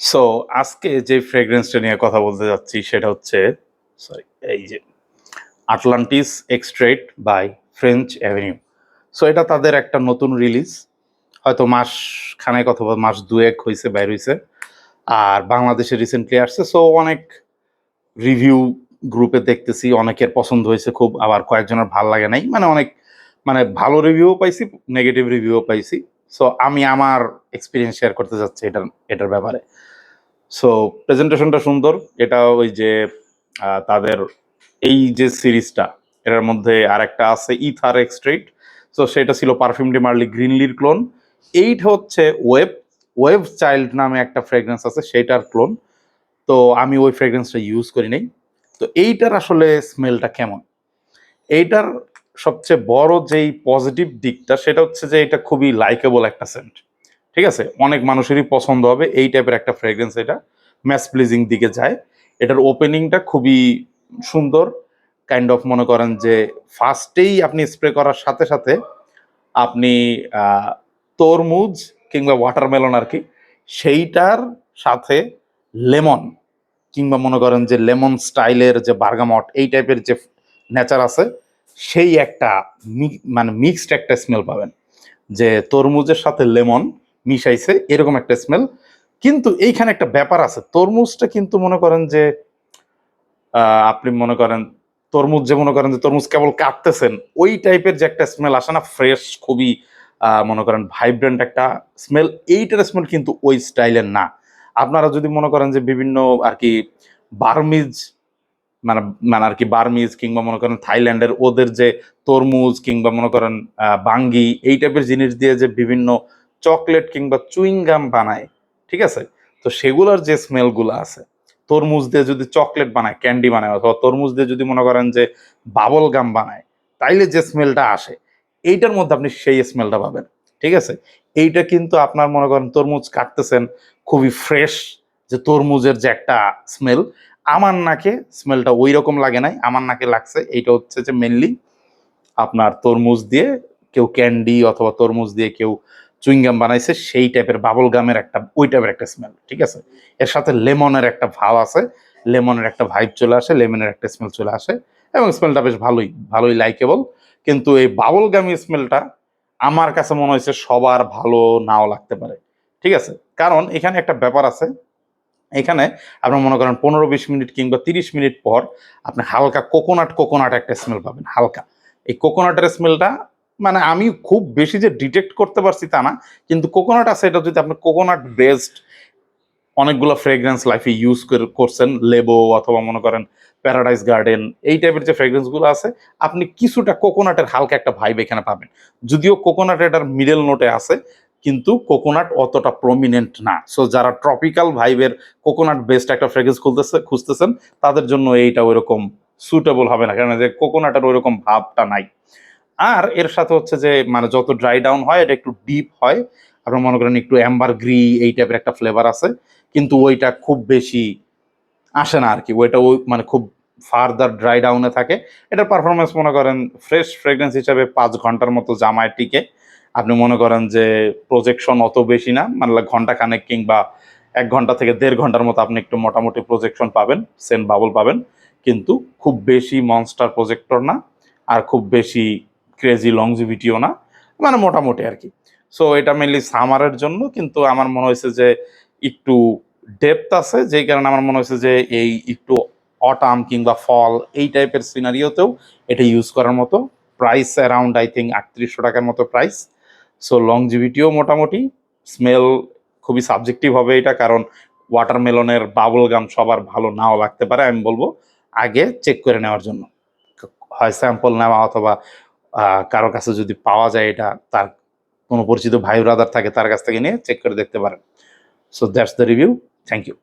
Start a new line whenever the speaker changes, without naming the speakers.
So আজকে যে ফ্রেগ্রেন্সটা নিয়ে কথা বলতে যাচ্ছি, সেটা হচ্ছে সরি এই যে Atlantis extrait by French avenue so এটা তাদের একটা নতুন রিলিজ হয়তো মাস খানেক অথবা মাস দুয়েক হয়েছে বাইর হয়েছে আর বাংলাদেশে রিসেন্টলি আসছে। সো অনেক রিভিউ গ্রুপে দেখতেছি। অনেকের পছন্দ হয়েছে খুব, আবার কয়েকজনের ভালো লাগে নাই। মানে অনেক মানে ভালো রিভিউও পাইছি নেগেটিভ রিভিউও পাইছি। সো আমি আমার এক্সপিরিয়েন্স শেয়ার করতে যাচ্ছি এটার এটার ব্যাপারে। সো প্রেজেন্টেশনটা সুন্দর। এটা ওই যে তাদের এই যে সিরিজটা, এটার মধ্যে আরেকটা আছে ইথার এক্সট্রেট সো সেটা ছিল পারফিউম ডি মার্লি গ্রিনলির ক্লোন এইট হচ্ছে ওয়েব ওয়েব চাইল্ড নামে একটা ফ্রেগরেন্স আছে সেটার ক্লোন তো, আমি ওই ফ্রেগরেন্সটা ইউজ করি নাই। তো, এইটার আসলে স্মেলটা কেমন? এইটার সবচেয়ে বড় যেই পজিটিভ দিকটা, সেটা হচ্ছে যে এটা খুবই লাইকেবল একটা সেন্ট ঠিক আছে? অনেক মানুষেরই পছন্দ হবে, এই টাইপের একটা ফ্রেগ্রেন্স এটা। ম্যাস প্লিজিং দিকে যায়। এটার ওপেনিংটা খুবই সুন্দর। কাইন্ড অফ মনে করেন যে ফার্স্টেই আপনি স্প্রে করার সাথে সাথে আপনি তরমুজ কিংবা ওয়াটারমেলন আর কি, সেইটার সাথে লেমন কিংবা মনে করেন যে লেমন স্টাইলের যে বার্গামট এই টাইপের যে নেচার আছে সেই একটা মানে মিক্সড একটা স্মেল পাবেন। যে তরমুজের সাথে লেমন মিশাইছে, এরকম একটা স্মেল কিন্তু এইখানে একটা ব্যাপার আছে, তরমুজটা কিন্তু মনে করেন যে আপনি মনে করেন, তরমুজ যে মনে করেন যে তরমুজ কেবল কাটতেছেন, ওই টাইপের যে একটা স্মেল আসে না ফ্রেশ খুবই মনে করেন ভাইব্রেন্ট একটা স্মেল এইটার স্মেল কিন্তু ওই স্টাইলের না। আপনারা যদি মনে করেন যে বিভিন্ন আর কি বার্মিজ মানে মানে আর কি বার্মিজ কিংবা মনে করেন থাইল্যান্ডের ওদের যে তরমুজ কিংবা মনে করেন বাঙ্গি এই টাইপের জিনিস দিয়ে যে বিভিন্ন চকলেট কিংবা চুইং গাম বানায়, ঠিক আছে? তো সেগুলোর যে স্মেলগুলো আছে, তরমুজ দিয়ে যদি চকলেট বানায়, ক্যান্ডি বানায় অথবা তরমুজ দিয়ে যদি মনে করেন যে বাবল গাম বানায়, তাইলে যে স্মেলটা আসে, এইটার মধ্যে আপনি সেই স্মেলটা পাবেন, ঠিক আছে? এইটা কিন্তু আপনার মনে করেন তরমুজ কাটতেছেন, খুবই ফ্রেশ যে তরমুজের যে একটা স্মেল আমার নাকে স্মেলটা ওই রকম লাগে নাই, আমার নাকে লাগছে। এইটা হচ্ছে যে মেনলি আপনার তরমুজ দিয়ে কেউ ক্যান্ডি অথবা তরমুজ দিয়ে কেউ চুইংগাম বানাইছে, সেই টাইপের বাবল গামের একটা, ওই টাইপের একটা স্মেল ঠিক আছে? এর সাথে লেমনের একটা ভাব আছে লেমনের একটা ভাইব চলে আসে লেমনের একটা স্মেল চলে আসে, এবং স্মেলটা বেশ ভালোই ভালোই লাইকেবল কিন্তু এই বাবল গামি স্মেলটা আমার কাছে মনে হয়েছে সবার ভালো নাও লাগতে পারে, ঠিক আছে? কারণ এখানে একটা ব্যাপার আছে এখানে আপনার মনে করেন পনেরো বিশ মিনিট কিংবা তিরিশ মিনিট পর আপনি হালকা কোকোনাট কোকোনাট একটা স্মেল পাবেন, হালকা। এই কোকোনাটের স্মেলটা মানে আমি খুব বেশি যে ডিটেক্ট করতে পারছি তা না, কিন্তু কোকোনাট আছে, এটা যদি আপনি কোকোনাট বেসড অনেকগুলো ফ্রেগ্রেন্স লাইফে ইউজ করছেন, লেবো অথবা মনে করেন প্যারাডাইস গার্ডেন এই টাইপের যে ফ্রেগ্রেন্সগুলো আছে, আপনি কিছুটা কোকোনাটের হালকা একটা ভাইব এখানে পাবেন। যদিও কোকোনাট এটার মিডল নোটে আছে কিন্তু কোকোনাট অতটা প্রমিনেন্ট না। সো যারা ট্রপিক্যাল ভাইবের কোকোনাট বেসড একটা ফ্রেগ্রেন্স খুলতেছে খুঁজতেছেন, তাদের জন্য এইটা ওইরকম সুটেবল হবে না কারণ যে কোকোনাটের ওইরকম ভাবটা নাই। আর এর সাথে হচ্ছে যে মানে যত ড্রাই ডাউন হয়, এটা একটু ডিপ হয়। আপনার মনে করেন একটু অ্যাম্বার গ্রি এই টাইপের একটা ফ্লেভার আছে। কিন্তু ওইটা খুব বেশি আসে না আর কি। ওইটা ওই মানে খুব ফার্দার ড্রাই ডাউনে থাকে। এটার পারফরমেন্স মনে করেন ফ্রেশ ফ্রেগ্রেন্স হিসাবে পাঁচ ঘণ্টার মতো জামায় টিকে। আপনি মনে করেন যে প্রজেকশন অত বেশি না মানে ঘণ্টা খানেক কিংবা এক ঘণ্টা থেকে দেড় ঘণ্টার মতো আপনি একটু মোটামুটি প্রজেকশন পাবেন সেন বাবল পাবেন। কিন্তু খুব বেশি মনস্টার প্রজেক্টর না, আর খুব বেশি ক্রেজি লংজিভিটিও না মানে মোটামুটি আর কি। সো এটা মেনলি সামারের জন্য, কিন্তু আমার মনে হয়েছে যে একটু ডেপথ আছে, যেই কারণে আমার মনে হয়েছে যে এই একটু অটাম কিংবা ফল এই টাইপের সিনারিওতেও এটা ইউজ করার মতো প্রাইস অ্যারাউন্ড আই থিঙ্ক আটত্রিশশো টাকার মতো প্রাইস সো লংজিভিটিও মোটামুটি। স্মেল খুবই সাবজেক্টিভ হবে এটা, কারণ ওয়াটারমেলনের বাবল গাম সবার ভালো নাও লাগতে পারে, আমি বলব আগে চেক করে নেওয়ার জন্য। হয় স্যাম্পল নেওয়া অথবা কারও কাছে যদি পাওয়া যায় এটা, তার কোনো পরিচিত ভাই ব্রাদার থাকে, তার কাছ থেকে নিয়ে চেক করে দেখতে পারেন। So that's the review thank you